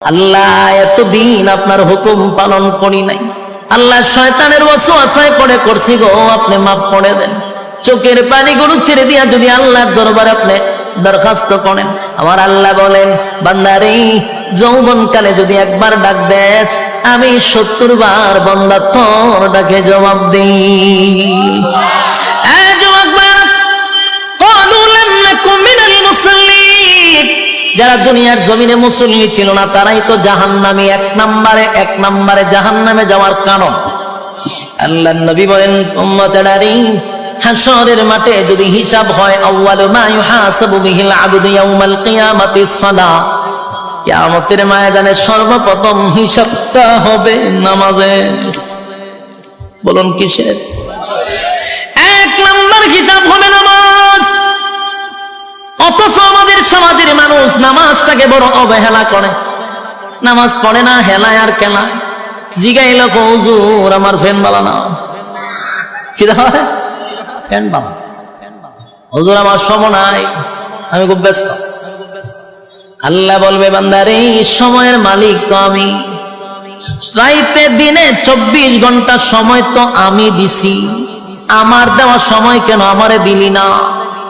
আল্লাহ এতদিন আপনার হুকুম পালন করি নাই আল্লাহ শয়তানের ওয়াসওয়াসায় পড়ে করছি গো আপনি মাফ করে দেন চোখের পানিগুলো ছেড়ে দিয়া যদি আল্লাহর দরবারে আপনি দরখাস্ত করেন আমার আল্লাহ বলেন বান্দারে যৌবন কালে যদি একবার ডাক দেস আমি সত্তর বার বন্দা তোর ডাকে জবাব দিই এ যুবক ভাইরা, قالوا لم نكن من المصلين যারা দুনিয়ার জমিনে মুসল্লি ছিল না, তারাই তো জাহান্নামী এক নম্বরে এক নম্বরে জাহান্নামে যাওয়ার কারণ। আল্লাহ নবী বলেন হাসরের মাঠে যদি হিসাব হয়, আউয়ালু মা ইউহাসাবু বিহিল আবদু ইয়াউমাল কিয়ামাতি সালাহ কিয়ামতের ময়দানে সর্বপ্রথম হিসাবটা হবে নামাজে। বলুন কিসের? এক নম্বর হিসাব হবে নামাজ। অথচ আমাদের সমাজের মানুষ নামাজটাকে বড় অবহেলা করে। নামাজ পড়ে না, হেলায় আর কেলা জিগাইল হুজুর, আমার ফ্যান বালা না। কি হুজুর, আমার সম নাই, আমি খুব ব্যস্ত। আল্লাহ বলবে, বান্দারে সময়ের মালিক তো আমি। রাইতে দিনে চব্বিশ ঘণ্টা সময় তো আমি দিছি। আমার দেওয়া সময় কেন আমারে দিলি না?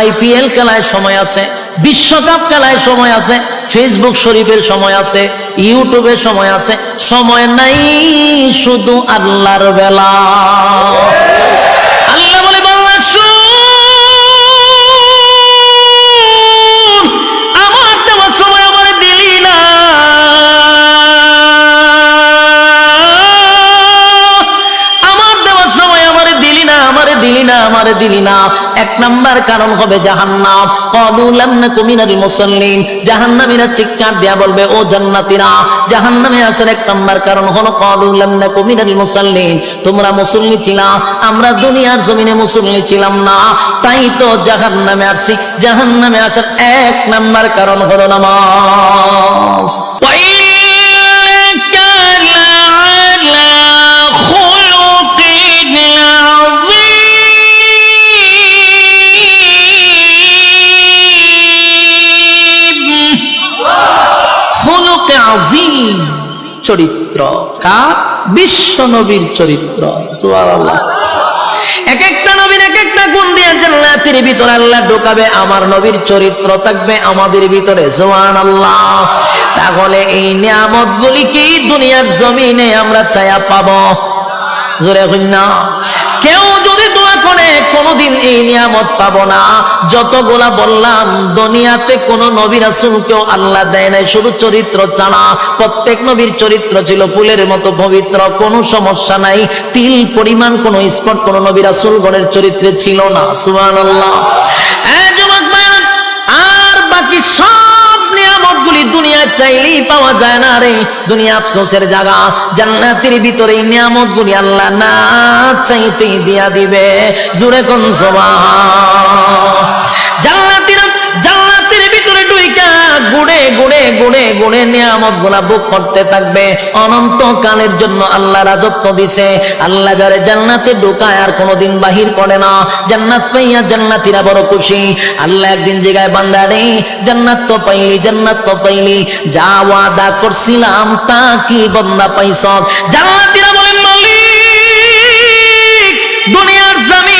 আইপিএল খেলায় সময় আছে, বিশ্বকাপ খেলায় সময় আছে, ফেসবুক শরীফের সময় আছে ইউটিউবের সময় আছে, সময় নাই শুধু আল্লাহর বেলা। দিলি না, আমারে দিলি না। এক নাম্বার কারণ হবে জাহান্নাম। কদুলাম না কুমিনারি মুসল্লিন। জাহান্নামীরা চিৎকার দেয়া বলবে, ও জান্নাতীরা, জাহান্নামে আসার এক নাম্বার কারণ হলো কদুলাম না কুমিনারি মুসল্লিন। তোমরা মুসল্লি ছিলা, আমরা দুনিয়ার জমিনে মুসল্লি ছিলাম না। তাই তো জাহান্নামে আসছি। জাহান্নামে আসার এক নাম্বার কারণ হলো নামাজ। চরিত্র। কার বিশ্ব নবীর চরিত্র। এক একটা নবীর এক একটা গুণ দিয়ে জান্নাতের ভিতরে আল্লাহ ঢোকাবে, আমার নবীর চরিত্র থাকবে আমাদের ভিতরে। সুবহানাল্লাহ। তাহলে এই নিয়ামত গুলি কি দুনিয়ার জমিনে আমরা চায়া পাবো? জোরে না। কেউ যদি দোয়া করে কোনোদিন এই নিয়ামত পাবো না। যতগুলা বললাম দুনিয়াতে কোন নবী রাসূলকেও আল্লাহ দেয় নাই শুধু চরিত্র ছাড়া। প্রত্যেক নবীর চরিত্র ছিল ফুলের মতো পবিত্র কোনো সমস্যা নাই। তিল পরিমাণ কোন স্পট কোন নবী রাসূলগণের চরিত্রে ছিল না সুবহানাল্লাহ। এ যুবক ভাইরা, আর বাকি সব নিয়ামত গুলি দুনিয়া চাইলেই পাওয়া যায় না রে। দুনিয়া আফসোসের জায়গা, জান্নাতের ভিতরে এই নিয়ামত গুলি আল্লাহ না চাইতেই দিয়া দিবে। জুড়ে কোন জান্নাতিরা গুড়ে গুড়ে গুড়ে গুড়ে নিয়ামতগুলা বুক করতে থাকবে। অনন্ত কালের জন্য আল্লাহ রাজত্ব দিছে। আল্লাহ যারে জান্নাতে ঢোকায় আর কোনোদিন বাহির করে না। জান্নাত পাইয়া জান্নাতিরা বড় খুশি। আল্লাহ একদিন জায়গায় বান্দা রে, জান্নাত তো পাইলি, জান্নাত তো পাইলি। যা ওয়াদা করছিলাম, তা কি বন্দা পাইছ জান্নাতিরা বলেন, মালিক, দুনিয়ার জমিনে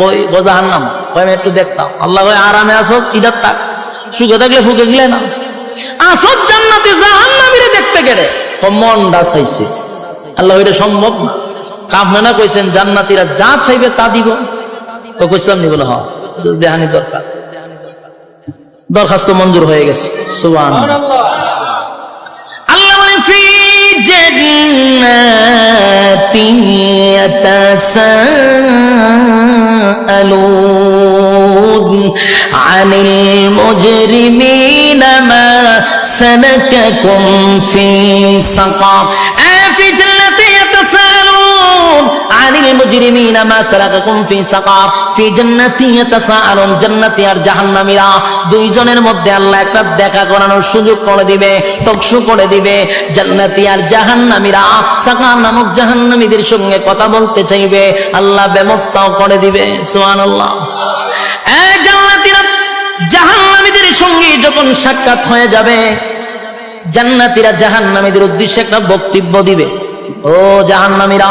কই কই আমি একটু দেখতাম। আল্লাহ কই আরামে আসো তাক সুখে থাকলে ফুকে গেলে না। জান্নাতে দেখতে গেলে আল্লাহ এটা সম্ভব না। কামনা কইছেন, জান্নাতীরা যা চাইবে তা দিব। তো কইছিলাম নি বলে দেহানি দরকার। দরখাস্ত মঞ্জুর হয়ে গেছে। সুবান আল্লাহ। বলেন, ফি يتساءلون عن المجرمين ما سلككم في سقر. آه আনিল মুজরিমিনা মা সালাকাকুম ফি সাকার ফি জান্নাতি ইয়াতাসাআলুন, জান্নাতি আর জাহান্নামীরা। দুইজনের মধ্যে আল্লাহ একটা দেখা করানোর সুযোগ করে দিবে, টকশু করে দিবে। জান্নাতি আর জাহান্নামীরা সাকার নামক জাহান্নামীদের সঙ্গে কথা বলতে চাইবে। আল্লাহ ব্যবস্থাও করে দিবে, সুবহানাল্লাহ। এ জান্নাতীরা, জাহান্নামীদের সঙ্গে যখন সাক্ষাৎ হয়ে যাবে, জান্নাতীরা জাহান্নামীদের উদ্দেশ্যে একটা বক্তব্য দিবে। ও জাহান্নামীরা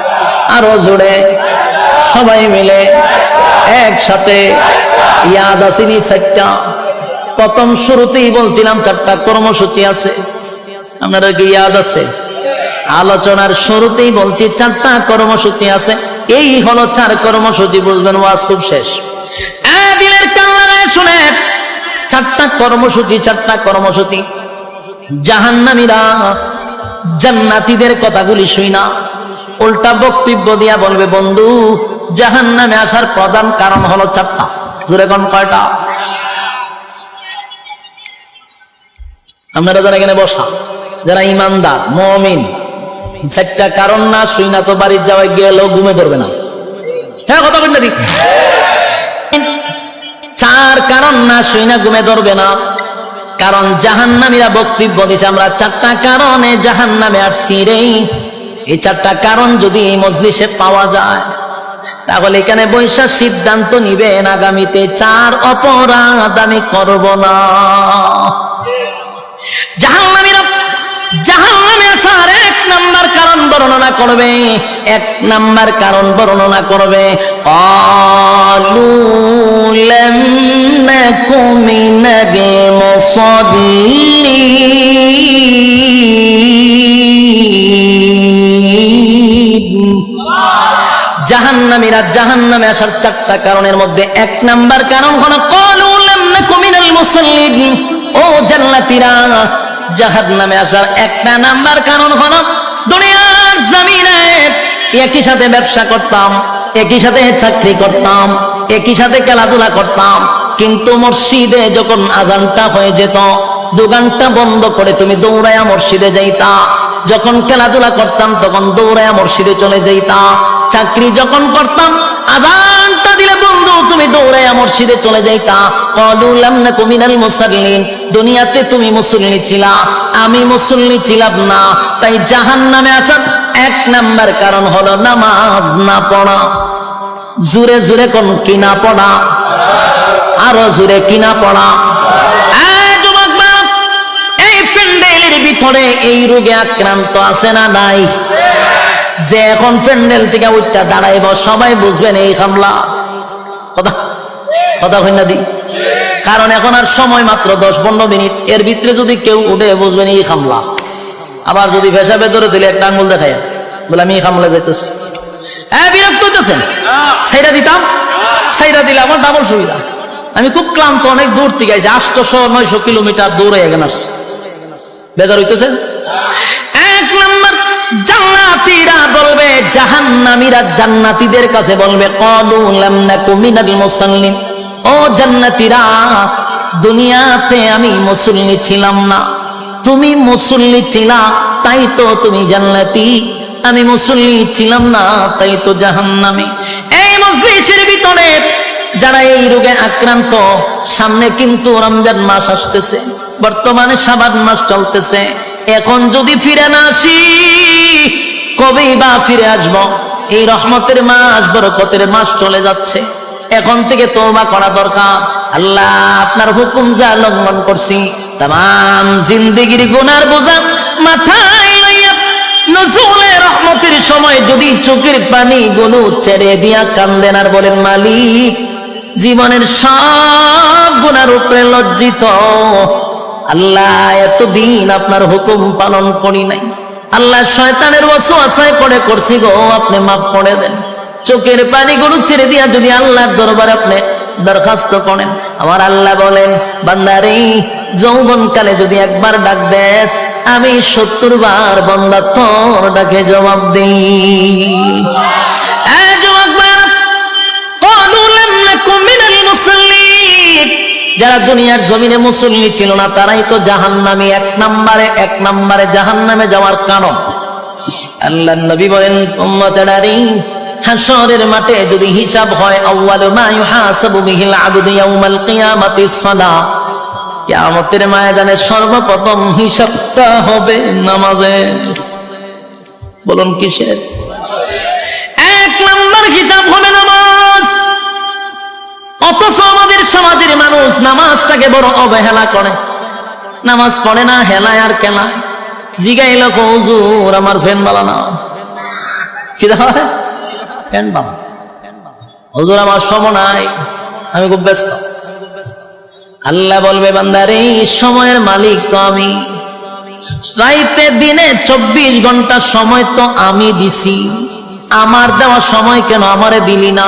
আরও জুড়ে সবাই মিলে একসাথে ইয়াদ আসিনি চারটা। প্রথম শুরুতেই বলছিলাম চারটা কর্মসূচি আছে। আপনারা কি ইয়াদ আছে? আলোচনার শুরুতেই বলছি চারটা কর্মসূচি আছে। এই হলো চার কর্মসূচি, বুঝবেন ওয়াজ খুব শেষ। দিলের কান শুনে চারটা কর্মসূচি চারটা কর্মসূচি। জাহান্নামীরা জান্নাতীদের কথাগুলি শুই না। উল্টা বক্তব্য দিয়া বলবে, বন্ধু, জাহান্নামে আসার প্রধান কারণ হলো চারটা জোরে কোন কয়টা? আপনারা যারা এখানে বসা, যারা ইমানদার, মমিন, চারটা কারণ না শুই না তো বাড়ির যাওয়ায় গেলেও ঘুমে ধরবে না। হ্যাঁ কথা বলতে চার কারণ না শুই না ঘুমে ধরবে না। কারণ জাহান্নামীরা বক্তব্য দিছে, আমরা চারটা কারণে জাহান্নামে আসছি রে। এই চারটা কারণ যদি এই মজলিসে পাওয়া যায় তাহলে এখানে বৈশা সিদ্ধান্ত নিবেন আগামীতে চার অপরাধ আমি করব না জাহান্নামীরা জাহান্নামে আসার এক নাম্বার কারণ বর্ণনা করবে এক নাম্বার কারণ বর্ণনা করবে قالوا لم نك من المصلين জাহান্নামীরা জাহান্নামে আসার চারটা কারণের মধ্যে এক নাম্বার কারণ হলো একই সাথে ব্যবসা করতাম, একই সাথে করতাম, একই সাথে খেলাধুলা করতাম। কিন্তু মসজিদে যখন আজানটা হয়ে যেত, দোকানটা বন্ধ করে তুমি দৌড়াইয়া মসজিদে যাইতা। যখন খেলাধুলা করতাম, তখন দৌড়ায়া মসজিদে চলে যাইতা। চাকরি যখন করতাম, আজানটা দিলে, বন্ধু, তুমি দৌড়ায়া মসজিদে চলে যাইতা। কলুলাম না কুমিনাল মুসাল্লিন। দুনিয়াতে তুমি মুসল্লি ছিলা। আমি মুসল্লি ছিলাম না। তাই জাহান নামে আসার এক নাম্বার কারণ হলো নামাজ না পড়া। জুরে জুরে কোন কিনা পড়া? আরও জুরে কিনা পড়া? ভিতরে এই রোগে আক্রান্ত আছে না নাই? যে এখন প্যান্ডেল থেকে উঠটা দাঁড়াইব, সবাই বুঝবেন এই হামলা। কথা কথা হইনা দি। কারণ এখন আর সময় মাত্র দশ পনেরো মিনিট। এর ভিতরে যদি কেউ উঠে, বুঝবেন এই হামলা। আবার যদি ভেসাবে ধরে তুলে একটা আঙ্গুল দেখায়, বলে, আমি এই হামলা যাইতেছি। হ্যাঁ বিরক্ত হইতেছেন? সেইটা দিতাম? সাইরা দিলে আমার ডাবল সুবিধা। আমি খুব ক্লান্ত, অনেক দূর থেকে আইছি। আটশো নয়শো কিলোমিটার দূরে এখানে আসছি। বেজার হইতেছে? এক নম্বর, জান্নাতীরা বলবে, জাহান্নামীরা জান্নাতীদের কাছে বলবে, কলু লাম নাকু মিনাল মুসাল্লিন। ও জান্নাতীরা, দুনিয়াতে আমি মুসল্লি ছিলাম না। তুমি মুসল্লি ছিলা, তাই তো তুমি জান্নাতি। আমি মুসল্লি ছিলাম না, তাই তো জাহান্নামী। এই মজলিসের ভিতরে যারা এই রোগে আক্রান্ত, সামনে কিন্তু রমজান মাস আসতেছে। বর্তমানে সাবান মাস চলতেছে। এখন যদি ফিরে না আসি কবে বা ফিরে আসব? এই রহমতের মাস, বরকতের মাস চলে যাচ্ছে। এখন থেকে তোবা করা দরকার। আল্লাহ আপনার হুকুম যা লঙ্ঘন করছি, তাম জিন্দিগির গুনার বোঝা মাথায় লইয়া রহমতের সময় যদি চোখের পানি গুলো ছেড়ে দিয়া কান্দেন আর বলেন, মালিক, জীবনের সব গুণার উপরে লজ্জিত। আল্লাহ, এতদিন আপনার হুকুম পালন করি নাই। আল্লাহ শয়তানের বসু আশায় পড়ে করছি গো, আপনি মাফ করে দেন। চোখের পানি গরু ছেড়ে দিয়া যদি আল্লাহর দরবারে আপনি দরখাস্ত করেন, আমার আল্লাহ বলেন, বান্দারে, যৌবনকালে যদি একবার ডাক দেশ আমি সত্তর বার বন্দা তোর ডাকে জবাব দিই। জবাব কনুলাম মুসল্লি যারা দুনিয়ার জমিনে মুসল্লি ছিল না, তারাই তো জাহান্নামী এক নম্বরে এক নম্বরে জাহান্নামে যাওয়ার কারণ। আল্লাহ নবী বলেন হাসরের মাঠে যদি হিসাব হয়, আউয়ালু বিহিল ইয়াউমাল কিয়ামতের ময়দানে সর্বপ্রথম হিসাবটা হবে নামাজে বলুন কিসের? এক নম্বর হিসাব হবে নামাজ। অথচ আমাদের সমাজের মানুষ নামাজটাকে বড় অবহেলা করে। নামাজ পড়ে না, হেলায় আর কেলা। জিগাইল হুজুর, আমার ফ্যান বালা না। কি ফ্যান আমার সম নাই, আমি খুব ব্যস্ত। আল্লাহ বলবে, বান্দারে সময়ের মালিক তো আমি। রাইতে দিনে চব্বিশ ঘণ্টা সময় তো আমি দিছি। আমার দেওয়া সময় কেন আমারে দিলি না?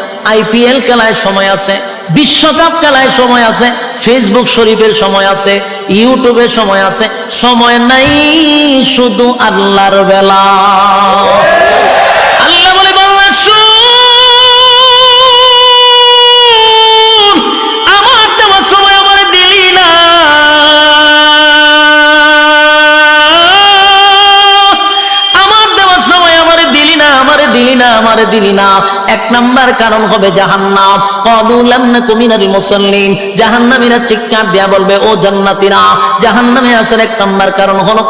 আইপিএল খেলায় সময় আছে, বিশ্বকাপ খেলায় সময় আছে, ফেসবুক শরীফের সময় আছে ইউটিউবের সময় আছে, সময় নাই শুধু আল্লাহর বেলা। না না। এক নাম্বার কারণ হবে জাহান্নাম। মুসল্লিন। জাহান্নামীরা চিৎকার দেয়া বলবে, ও জান্নাতীরা, জাহান্নামে আসার এক নাম্বার কারণ হলো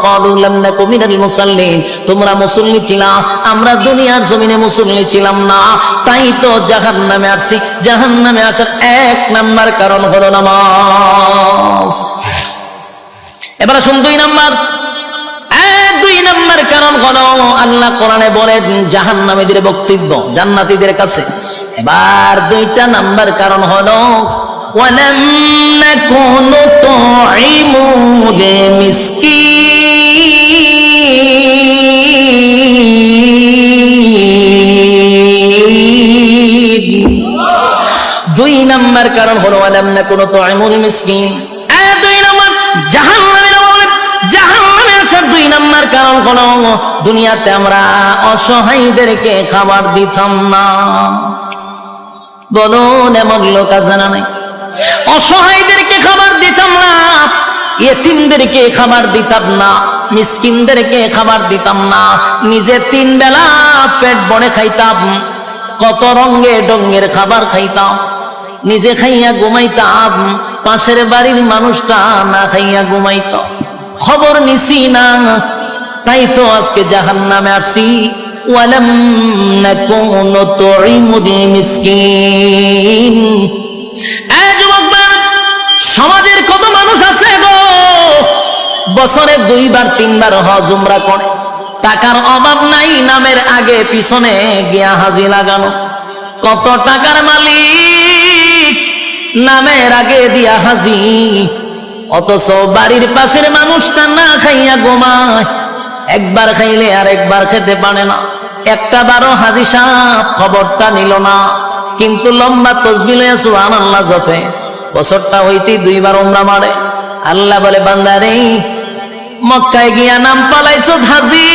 কুমিনারি মুসল্লিন। তোমরা মুসল্লি ছিলা, আমরা দুনিয়ার জমিনে মুসল্লি ছিলাম না। তাই তো জাহান্নামে আসছি। জাহান্নামে আসার এক নাম্বার কারণ হলো নামাজ। এবার শুন দুই নাম্বার। কারণ হলো আল্লাহ কোরআনে বলেন জাহান্নামীদের বক্তব্য জান্নাতীদের কাছে এবার দুইটা নাম্বার কারণ হলো ولم نكن نطعم المسكين দুই নাম্বার কারণ হলো আলাম না কোনো তো আমুল মিসকিন দুই নাম্বার জাহান্নামের বলে জাহান্নামে আসার দুই নাম্বার কারণ দুনিয়াতে আমরা অসহায়দেরকে খাবার দিতাম না। বলুন, এমন লোক আছে না নাই? খাবার দিতাম না এতিমদেরকে খাবার দিতাম না, মিসকিনদেরকে খাবার দিতাম না, নিজে তিন বেলা পেট বড়ে খাইতাম, কত রঙ্গে ডঙ্গের খাবার খাইতাম, নিজে খাইয়া ঘুমাইতাম, পাশের বাড়ির মানুষটা না খাইয়া ঘুমাইত। খবর নিছি না। তাই তো আজকে জাহান নামে আসি সমাজের কত মানুষ আছে গো? বছরে দুইবার, তিনবার হজুমরা করে। টাকার অভাব নাই, নামের আগে পিছনে গিয়া হাজি লাগানো। কত টাকার মালিক, নামের আগে দিয়া হাজি। অথচ বাড়ির পাশের মানুষটা না খাইয়া গোমায় একবার খাইলে আর একবার খেতে পারে না। একটা বারো হাজি সাহেব খবরটা নিল না। কিন্তু লম্বা তসবিলে আল্লাহ জফে বছরটা হইতে দুইবার ওমরা মারে। আল্লাহ বলে বান্দারে মক্কায় গিয়া নাম পালাইছো হাজি।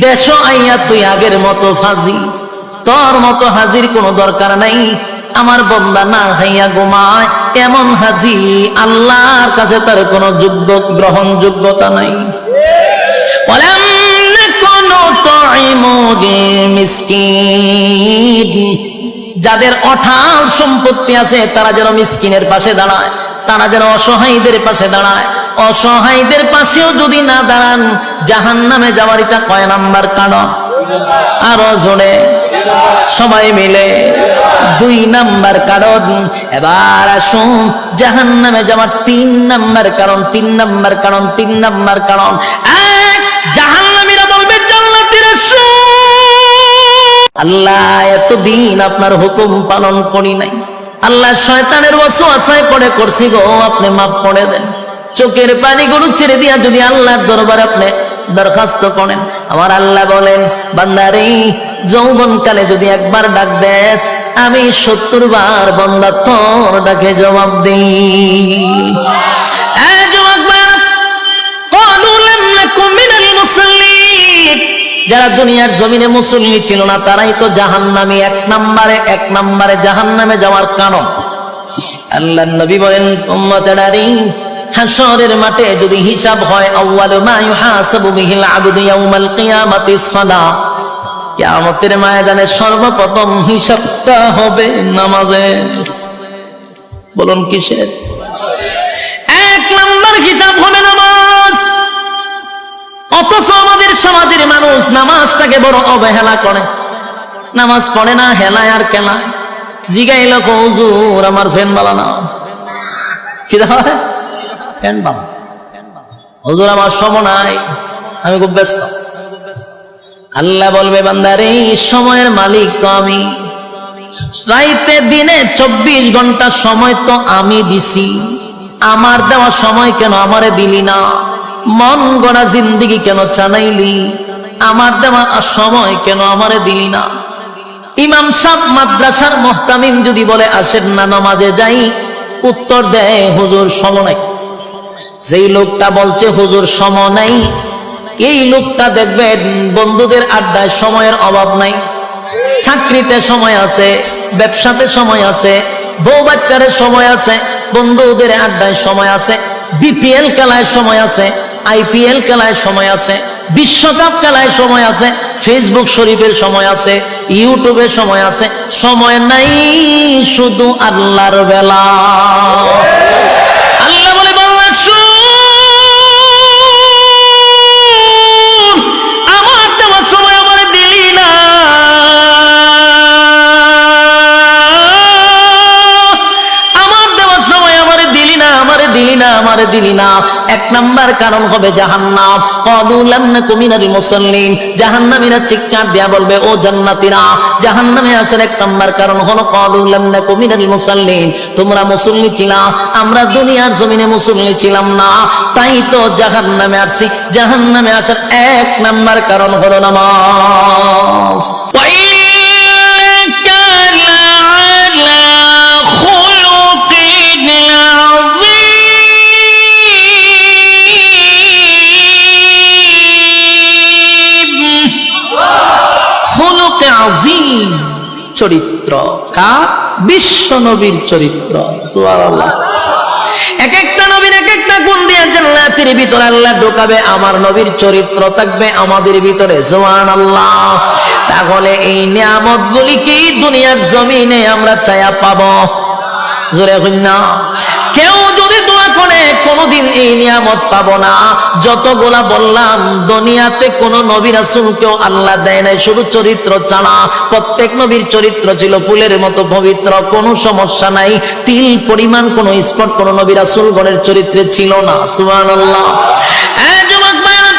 দেশ আইয়া তুই আগের মতো ফাজি। তোর মতো হাজির কোনো দরকার নাই। আমার বন্দা না খাইয়া ঘুমায়। এমন হাজি? আল্লাহর কাছে তার কোনো যোগ্য গ্রহণ যোগ্যতা নাই। যাদের অঠাল সম্পত্তি আছে, তারা যেন মিসকিনের পাশে দাঁড়ায়, তারা যেন অসহায়ীদের পাশে দাঁড়ায়। অসহায়ীদের পাশেও যদি না দাঁড়ান জাহান নামে যাওয়ার এটা কয় নাম্বার কারণ? আরও জোরে। সবাই মিলে দুই নাম্বার কারণ। এবার আসুন জাহান নামে যাওয়ার তিন নাম্বার কারণ, তিন নাম্বার কারণ, তিন নাম্বার কারণ। আল্লাহ এতদিন আপনার হুকুম পালন করি নাই। আল্লাহ শয়তানের ওয়াসওয়াসায় পড়ে করছি গো, আপনি মাফ করে দেন। চোখের পানিগুলো ছেড়ে দিয়া যদি আল্লাহর দরবার আপনি দরখাস্ত করেন। আমার আল্লাহ বলেন, বান্দারে যৌবনকালে যদি একবার ডাক দেস, আমি সত্তর বার বন্দা তোর ডাকে জবাব দিই। যারা দুনিয়ার জমিনে মুসল্লি ছিল না, তারাই তো জাহান নামে এক নাম্বারে এক নাম্বারে জাহান নামে যাওয়ার কারণ। আল্লাহ নবী বলেন হাসরের মাঠে যদি হিসাব হয়, আউয়াল মা ইউহাসাবু বিহিল আবদু ইয়াউমাল কিয়ামাতিস সালাহ। কিয়ামতের ময়দানে সর্বপ্রথম হিসাবটা হবে নামাজে বলুন কিসের? এক নম্বর হিসাব হবে নামাজ। অথচ আমাদের সমাজের মানুষ নামাজটাকে বড় অবহেলা করে। নামাজ পড়ে না, হেলায় আর কেনা জিগাইল হুজুর, আমার ফ্যান বালা না কি হয়? হুজুর, আমার সম নাই, আমি খুব ব্যস্ত। আল্লাহ বলবে, বান্দারে, এই সময়ের মালিক তো আমি। রাইতে দিনে চব্বিশ ঘণ্টা সময় তো আমি দিছি। আমার দেওয়া সময় কেন আমারে দিলি না? মন গড়া জিন্দিগি কেন চানাইলি আমার দেওয়া সময় কেন আমারে দিলি না? ইমাম সাহ মাদ্রাসার মোহতামিম যদি বলে, আসেন না, নামাজে যাই। উত্তর দেয়, হুজুর সম নাই। যেই লোকটা বলছে, হুজুর সম নাই। এই লোকটা দেখবেন, বন্ধুদের আড্ডায় সময়ের অভাব নাই। চাকরিতে সময় আছে, ব্যবসাতে সময় আছে, বউ বাচ্চারে সময় আছে, বন্ধুদের আড্ডায় সময় আছে, বিপিএল খেলায় সময় আছে, আইপিএল খেলায় সময় আছে, বিশ্বকাপ খেলায় সময় আছে, ফেসবুক শরীফের সময় আছে ইউটিউবের সময় আছে, সময় নাই শুধু আল্লাহর বেলা। দিলি না, আমার দিলি না। এক নাম্বার কারণ হবে জাহান্নাম। কদুলাম না মুসল্লিন। দেয়া বলবে, ও জাহান্নামে আসার এক নাম্বার কারণ হলো কদুলাম না মুসল্লিন। তোমরা মুসল্লি ছিলা, আমরা দুনিয়ার জমিনে মুসল্লি ছিলাম না। তাই তো জাহান্নামে আসছি জাহান্নামে আসার এক নাম্বার কারণ হলো নামাজ। চরিত্র। কার বিশ্ব নবীর চরিত্র। এক একটা নবীর এক একটা গুণ দিয়ে জান্নাতের ভিতরে আল্লাহ ঢোকাবে, আমার নবীর চরিত্র থাকবে আমাদের ভিতরে। জোয়ান আল্লাহ তাহলে এই নিয়ামত গুলিকেই দুনিয়ার জমিনে আমরা চায়া পাবো? জোরে না। কেউ করে কোনোদিন এই নিয়ামত পাবো না। যতগুলা বললাম দুনিয়াতে কোন নবী রাসূলকেও আল্লাহ দেয় নাই শুধু চরিত্র ছাড়া। প্রত্যেক নবীর চরিত্র ছিল ফুলের মতো পবিত্র কোনো সমস্যা নাই। তিল পরিমাণ কোনো স্পট কোন নবী রাসূলগণের চরিত্রে ছিল না সুবহানাল্লাহ। ভাইরা,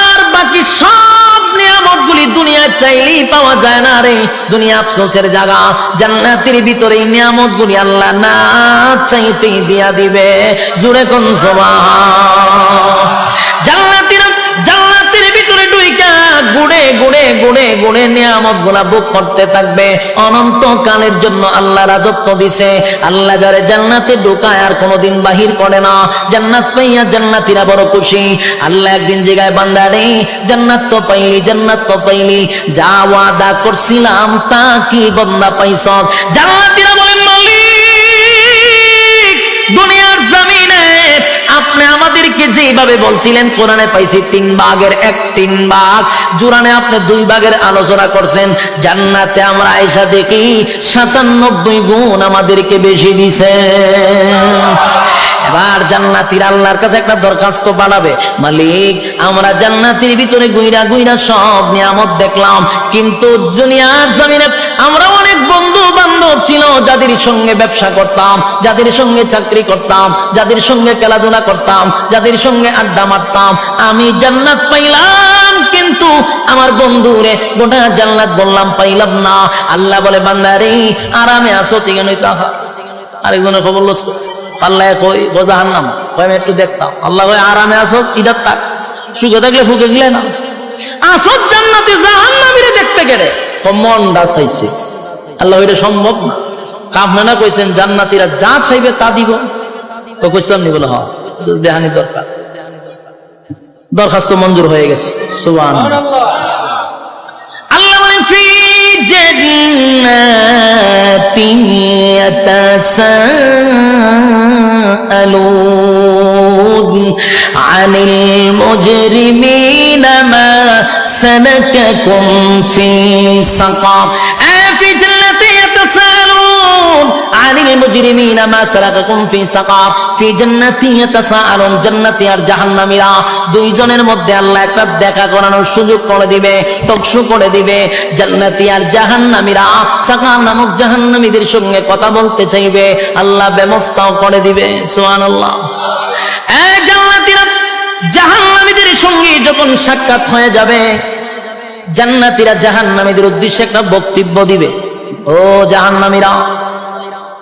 আর বাকি সব নিয়ামতগুলি দুনিয়ায় চাইলেই পাওয়া যায় না রে। দুনিয়া আফসোসের জায়গা, জান্নাতের ভিতরে নিয়ামতগুলি আল্লাহ না চাইতেই দিয়া দিবে। জুড়ে কোন জান্নাতিরা গুড়ে গুড়ে গুড়ে গুড়ে নিয়ামতগুলা বুক করতে থাকবে। অনন্ত কালের জন্য আল্লাহ রাজত্ব দিছে। আল্লাহ যারে জান্নাতে ঢুকায় আর কোনোদিন বাহির করে না। জান্নাত পাইয়া জান্নাতিরা বড় খুশি। আল্লাহ একদিন জায়গায় বান্দা রে, জান্নাত তো পাইলি, জান্নাত তো পাইলি। যা ওয়াদা করছিলাম, তা কি বন্দা পাইছ জান্নাতিরা বলেন, মালিক, দুনিয়ার জমিনে আপনি আমাদেরকে যেভাবে বলছিলেন, কোরআনে পাইছি তিন ভাগের এক, তিন ভাগ। জুরানে আপনি দুই ভাগের আলোচনা করছেন। জান্নাতে আমরা আয়সা দেখি, সাতানব্বই গুণ আমাদেরকে বেশি দিছে। এবার জান্নাতির আল্লাহর কাছে একটা দরখাস্ত পাঠাবে। মালিক, আমরা জান্নাতির ভিতরে গুইরা গুইরা সব নিয়ামত দেখলাম, কিন্তু জুনিয়ার জমিনে আমরা অনেক যাদের সঙ্গে ব্যবসা করতাম, যাদের সঙ্গে চাকরি করতাম, যাদের সঙ্গে খেলাধুলা করতাম, যাদের সঙ্গে আড্ডা মারতাম, আমি জান্নাত পাইলাম, কিন্তু আমার বন্ধুরে গোটা জান্নাত বললাম, পাইলাম না। আল্লাহ বলে, বান্দারে, আরামে আসো ঠিক তাহা আরেকজনের খবর লস। পাল্লায় কই গোজাহান নাম আমি একটু দেখতাম। আল্লাহ কই আরামে আসো ইদার তাক। সুখে থাকলে ফুকে গেলে না। আসত জান্নাতে, জাহান্নামীরে দেখতে গেলে। মনটা চাইছে আল্লাহ এটা সম্ভব না। আপনারা কইছেন জান্নাতিরা যা চাইবে তা দিব। তো কইছিলাম নি, বলে হ্যাঁ দেহানি দরকার। দরখাস্ত মঞ্জুর হয়ে গেছে। সুবহান আল্লাহ বলেন, ফি জান্নাতি ইয়াতাসাআলুন আনিল মুজরিমিনা মা সালাকাকুম ফি সাকা ফি আনিল মুজরিমিনা মা সালাকাকুম ফি সাকার ফি জান্নাতি আর জাহান্নামীরা। মধ্যে আল্লাহ দেখা করানোর সুযোগ করে দিবে করে দিবে। জান্নাতি আর জাহান্নামীরা সাকার নামক জাহান্নামীদের সঙ্গে কথা বলতে চাইবে, আল্লাহ ব্যবস্থাও করে দিবে। সুবহানাল্লাহ। জান্নাতীরা জাহান্নামীদের সঙ্গে যখন সাক্ষাৎ হয়ে যাবে, জান্নাতীরা জাহান্নামীদের উদ্দেশ্যে একটা বক্তব্য দিবে। ও জাহান্নামীরা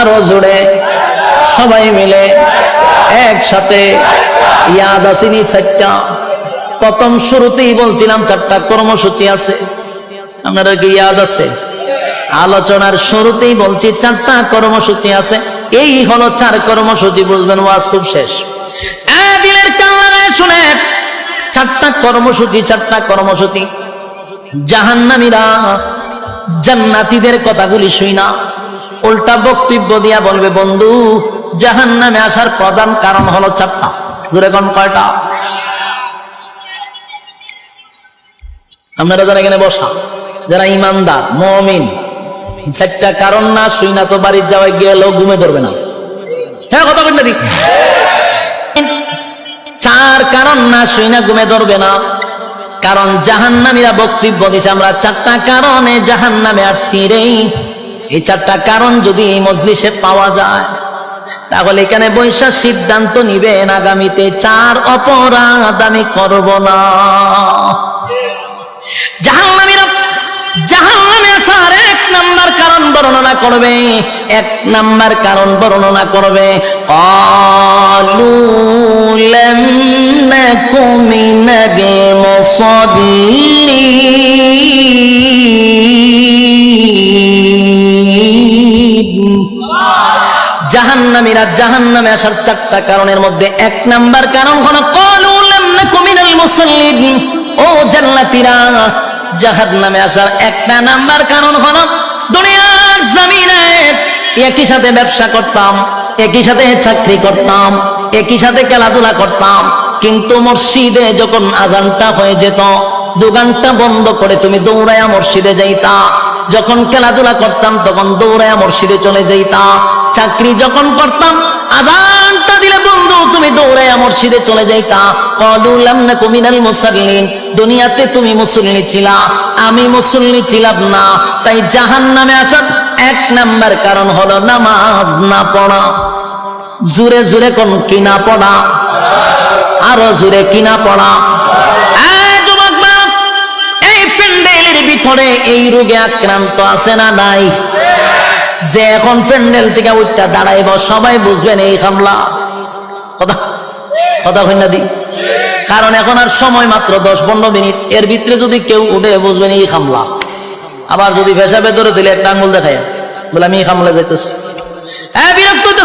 আরও জুড়ে সবাই মিলে একসাথে ইয়াদ আসিনি চারটা। প্রথম শুরুতেই বলছিলাম চারটা কর্মসূচি আছে। আপনারা কি ইয়াদ আছে? আলোচনার শুরুতেই বলছি চারটা কর্মসূচি আছে। এই হলো চার কর্মসূচি, বুঝবেন ওয়াজ খুব শেষ। দিলের কান শুনে, চারটা কর্মসূচি চারটা কর্মসূচি। জাহান্নামীরা জান্নাতীদের কথাগুলি শুই না। উল্টা বক্তব্য দিয়া বলবে, বন্ধু, জাহান্নামে আসার প্রধান কারণ হলো চারটা জোরে কোন কয়টা? আপনারা যারা এখানে বসা যারা ইমানদার, মমিন চারটা কারণ না শুই না তো বাড়ির যাওয়ায় গেলেও ঘুমে ধরবে না। হ্যাঁ কথা বলতে চার কারণ না শুই না, ঘুমে ধরবে না। কারণ জাহান্নামীরা বক্তব্য দিছে আমরা চারটা কারণে জাহান্নামে আসছি রে। এই চারটা কারণ যদি এই মজলিসে পাওয়া যায়, তাহলে এখানে বৈশাখ সিদ্ধান্ত নিবেন, আগামীতে চার অপরাধ আমি করব না। জাহান্নামীরা, জাহান্নামে আসার এক নাম্বার কারণ বর্ণনা করবে, এক নাম্বার কারণ বর্ণনা করবে قالوا لم نك من المصلين জাহান্নামীরা জাহান্নামে আসার চারটা কারণের মধ্যে এক নাম্বার কারণ হলো ক্বালু লাম নাকু মিনাল মুসাল্লিন ও জান্নাতীরা জাহান্নামে আসার একটা নাম্বার কারণ হলো দুনিয়ার জমিনে একই সাথে ব্যবসা করতাম একই সাথে চাকরি করতাম, একই সাথে খেলাধুলা করতাম। কিন্তু মসজিদে যখন আজানটা হয়ে যেত, দোকানটা বন্ধ করে তুমি দৌড়ায়া মসজিদে যাইতা। যখন খেলাধুলা করতাম, তখন দৌড়ায়া মসজিদে চলে যাইতা। চাকরি যখন করতাম, আজানটা দিলে বন্ধু, তুমি দৌড়ায়া মসজিদে চলে যাইতা। কলুলাম না কুমিনাল মুসাল্লিন, দুনিয়াতে তুমি মুসল্লি ছিলা। আমি মুসল্লি ছিলাম না, তাই জাহান নামে আসার এক নাম্বার কারণ হলো নামাজ না পড়া। জুরে জুরে কোন কিনা পড়া? আরও জুরে কিনা পড়া? এই প্যান্ডেলের ভিতরে এই রোগে আক্রান্ত আছে না নাই? যে এখন প্যান্ডেল থেকে উঠটা দাঁড়াইব, সবাই বুঝবেন এই হামলা। কথা কথা হই না দি। কারণ এখন আর সময় মাত্র দশ পনেরো মিনিট। এর ভিতরে যদি কেউ উঠে, বুঝবেন এই হামলা। আবার যদি ভেসা ভেতরে তুলে একটা আঙ্গুল দেখায় বলে আমি হামলা যাইতেছি হ্যাঁ বিরক্ত।